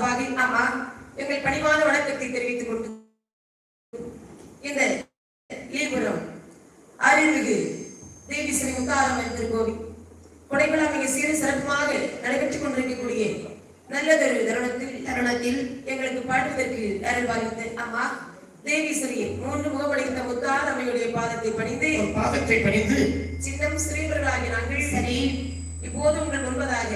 சார்பாக ஆமா எங்கள் பணிவான வணக்கத்தை தெரிவித்துக் கொண்டு இந்த ஈபுரம் அருள்மிகு தேவி ஸ்ரீ முத்தாரம்மன் திருக்கோவில் கொடைவிழா மிக சீர சிறப்புமாக நடைபெற்றுக் கொண்டிருக்கக்கூடிய நல்லதொரு தருணத்தில் தருணத்தில் எங்களுக்கு பாடுவதற்கு அருள் பாலித்த அம்மா தேவி ஸ்ரீ மூன்று முகப்படைத்த முத்தாரம்மையுடைய பாதத்தை பணிந்து பாதத்தை பணிந்து சின்னம் ஸ்ரீவர்களாகிய நாங்கள் சரி இப்போது உங்கள் முன்பதாக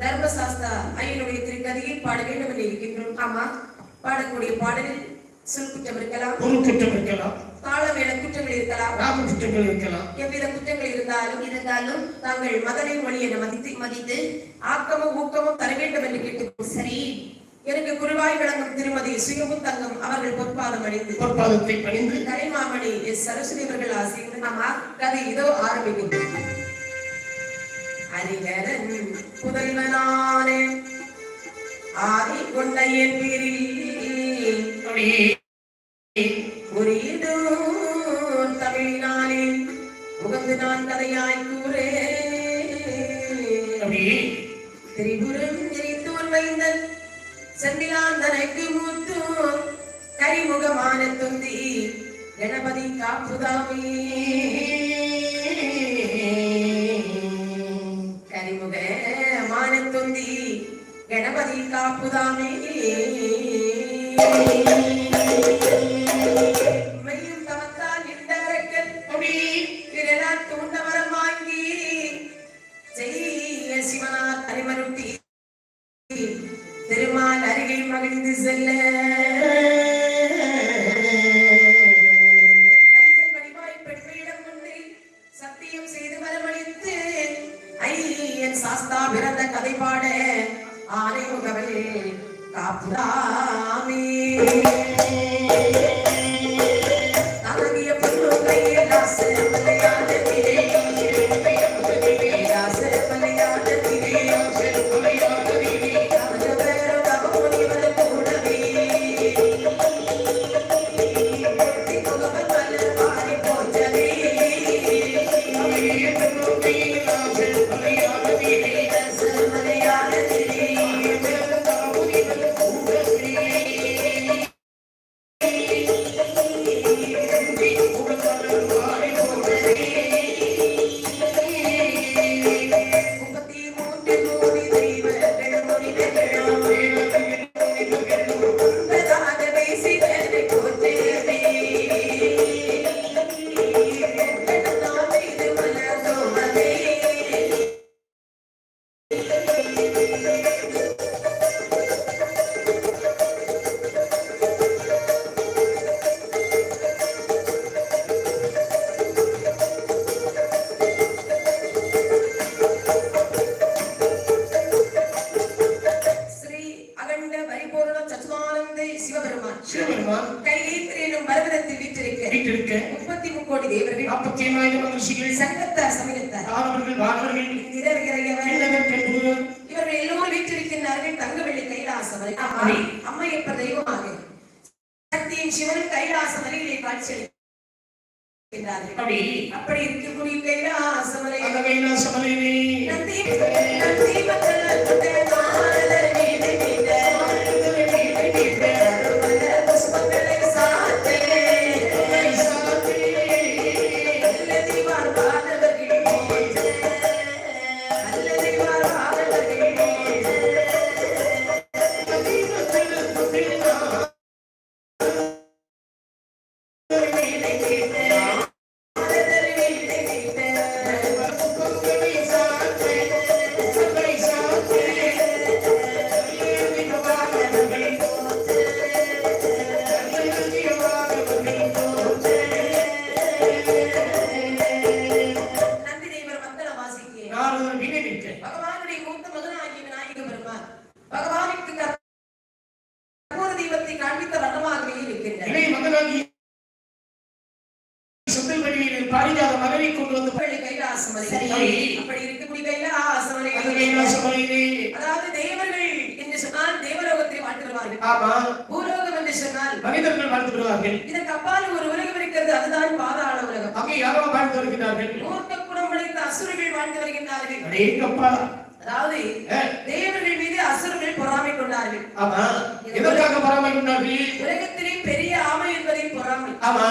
தர்மசாஸ்தா ஐயனுடைய திருக்கதையை பாட வேண்டும் என்று இருக்கின்றோம். ஆமா பாடக்கூடிய பாடலில் சொல் குற்றம் இருக்கலாம். ஒரு குற்றம் இருக்கலாம். தாளமேள குற்றங்கள் இருக்கலாம். ராம குற்றங்கள் இருக்கலாம். எவ்வித குற்றங்கள் இருந்தாலும் இருந்தாலும் தாங்கள் மதனை மொழி என மதித்து மதித்து ஆக்கமும் ஊக்கமும் தர வேண்டும் என்று கேட்டு சரி எனக்கு குருவாய் விளங்கும் திருமதி சுயமுத்தங்கம் அவர்கள் பொற்பாதம் அணிந்து ஒரு பாதத்தை பணிந்து கலைமாமணி எஸ். சரஸ்வதி அவர்கள் ஆசையுடன் ஆமா கதை இதோ ஆரம்பிக்கின்றது. அறிஞரன் புதல்வனானே ஆதி கொண்ட என் பேரில் அப்படியே தமிழினாலே உகந்து நான் கதையாய் கூறே திரிபுரம் எரித்தோன் வைந்தன் செந்திலாந்தனைக்கு மூத்தோர் கரிமுகமான தொந்தி கணபதி காப்புதாமே. கணபதி காப்புதாமே சிவபெருமான் கைலீத்திரி எனும் பர்வதத்தில் வீற்றிருக்க வீட்டிருக்க முப்பத்தி முக்கோடி தேவர்கள் நாற்பத்தி ஏழாயிரம் மகிழ்ச்சிகள் சங்கத்தார் சமயத்தார். ஆடவர்கள் வானவர்கள் நிறவிகிறவர் பெண்ணவர் பெண்புகள் இவர்கள் எல்லோரும் வீற்றிருக்கின்றார்கள். தங்கவெள்ளி கைலாசமலை. ஆமாம். அம்மையப்ப தெய்வமாக. சக்தியின் சிவன் கைலாச மலையிலே அப்படி. அப்படி இருக்கக்கூடிய கைலாசமலை. அந்த கைலாசமலையிலே. நந்தி நந்தி மக்கள் மனிதர்கள் வாழ்ந்து விடுவார்கள் இதற்கு அப்பால் ஒரு உலகம் இருக்கிறது அதுதான் பாதாள உலகம். அங்கே யாரோ வாழ்ந்து வருகிறார்கள். மூர்க்க குணம் படைத்த அசுரர்கள் வாழ்ந்து வருகின்றார்கள். அடேங்கப்பா அதாவது தேவர்கள் மீது அசுரர்கள் பொறாமை கொண்டார்கள். ஆமா. எதற்காக பராமை கொண்டார்கள்? உலகத்திலே பெரிய ஆமை என்பதை பொறாமை. ஆமா.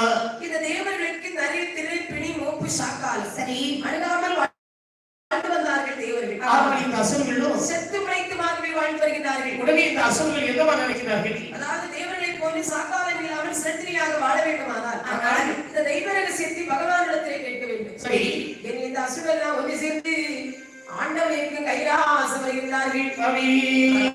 இந்த தேவர்களுக்கு நிறைய திரை பிணி மூப்பு சாக்கால் சரி. அணுகாமல் வாழ்ந்து வந்தார்கள் தேவர்கள். ஆனால் இந்த அசுரர்களும் செத்து பிழைத்துமாகவே வாழ்ந்து வருகிறார்கள் உடனே இந்த அசுரர்கள் என்னவா நினைக்கிறார்கள்? என் இந்த அசுரெல்லாம் ஒன்று சேர்ந்து ஆண்டவனுக்கு கைலாசம் வருகின்றார்கள்